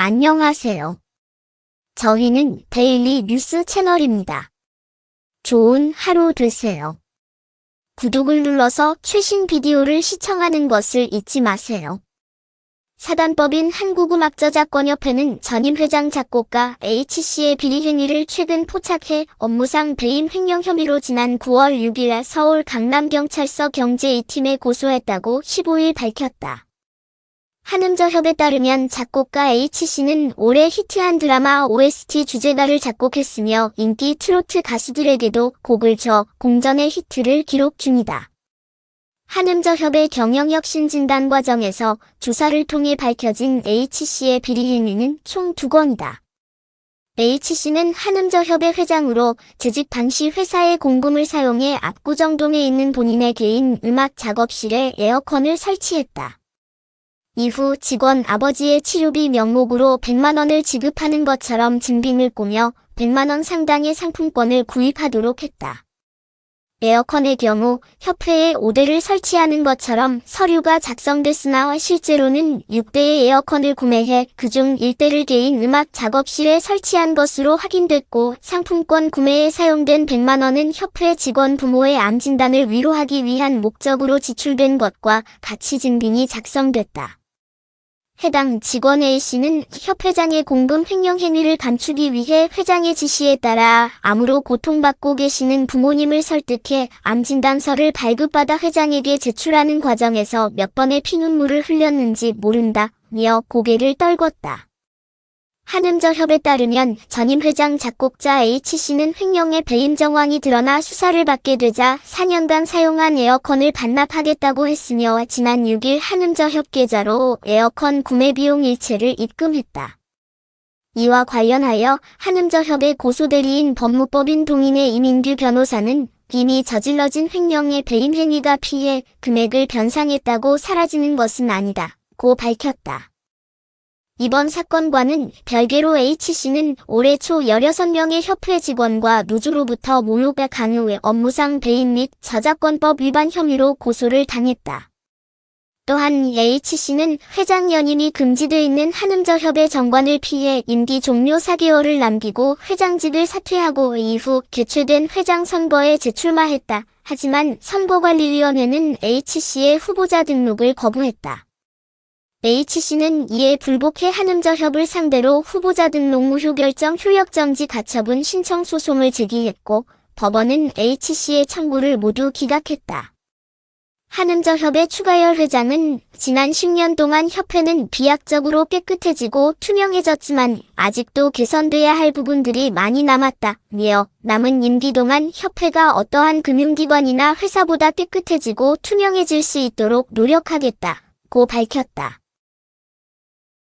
안녕하세요. 저희는 데일리 뉴스 채널입니다. 좋은 하루 되세요. 구독을 눌러서 최신 비디오를 시청하는 것을 잊지 마세요. 사단법인 한국음악저작권협회는 전임 회장 작곡가 H씨의 비리 행위를 최근 포착해 업무상 배임 횡령 혐의로 지난 9월 6일 서울 강남경찰서 경제 2팀에 고소했다고 15일 밝혔다. 한음저협에 따르면 작곡가 H씨는 올해 히트한 드라마 OST 주제가를 작곡했으며 인기 트로트 가수들에게도 곡을 줘 공전의 히트를 기록 중이다. 한음저협의 경영혁신 진단 과정에서 조사를 통해 밝혀진 H씨의 비리 행위는 총 두 건이다. H씨는 한음저협의 회장으로 재직 당시 회사의 공금을 사용해 압구정동에 있는 본인의 개인 음악 작업실에 에어컨을 설치했다. 이후 직원 아버지의 치료비 명목으로 100만원을 지급하는 것처럼 증빙을 꾸며 100만원 상당의 상품권을 구입하도록 했다. 에어컨의 경우 협회에 5대를 설치하는 것처럼 서류가 작성됐으나 실제로는 6대의 에어컨을 구매해 그중 1대를 개인 음악 작업실에 설치한 것으로 확인됐고 상품권 구매에 사용된 100만원은 협회 직원 부모의 암 진단을 위로하기 위한 목적으로 지출된 것과 가치 증빙이 작성됐다. 해당 직원 A씨는 협회장의 공금 횡령 행위를 감추기 위해 회장의 지시에 따라 암으로 고통받고 계시는 부모님을 설득해 암진단서를 발급받아 회장에게 제출하는 과정에서 몇 번의 피눈물을 흘렸는지 모른다며 고개를 떨궜다. 한음저협에 따르면 전임 회장 작곡자 H씨는 횡령의 배임 정황이 드러나 수사를 받게 되자 4년간 사용한 에어컨을 반납하겠다고 했으며 지난 6일 한음저협 계좌로 에어컨 구매 비용 일체를 입금했다. 이와 관련하여 한음저협의 고소대리인 법무법인 동인의 이민규 변호사는 이미 저질러진 횡령의 배임 행위가 피해 금액을 변상했다고 사라지는 것은 아니다. 고 밝혔다. 이번 사건과는 별개로 H씨는 올해 초 16명의 협회 직원과 노조로부터 모욕과 강요의 업무상 배임 및 저작권법 위반 혐의로 고소를 당했다. 또한 H씨는 회장 연임이 금지돼 있는 한음저협의 정관을 피해 임기 종료 4개월을 남기고 회장직을 사퇴하고 이후 개최된 회장 선거에 제출마했다. 하지만 선거관리위원회는 H씨의 후보자 등록을 거부했다. H씨는 이에 불복해 한음저협을 상대로 후보자 등록 무효 결정 효력정지 가처분 신청 소송을 제기했고 법원은 H씨의 청구를 모두 기각했다. 한음저협의 추가열 회장은 지난 10년 동안 협회는 비약적으로 깨끗해지고 투명해졌지만 아직도 개선돼야 할 부분들이 많이 남았다며 남은 임기 동안 협회가 어떠한 금융기관이나 회사보다 깨끗해지고 투명해질 수 있도록 노력하겠다 고 밝혔다.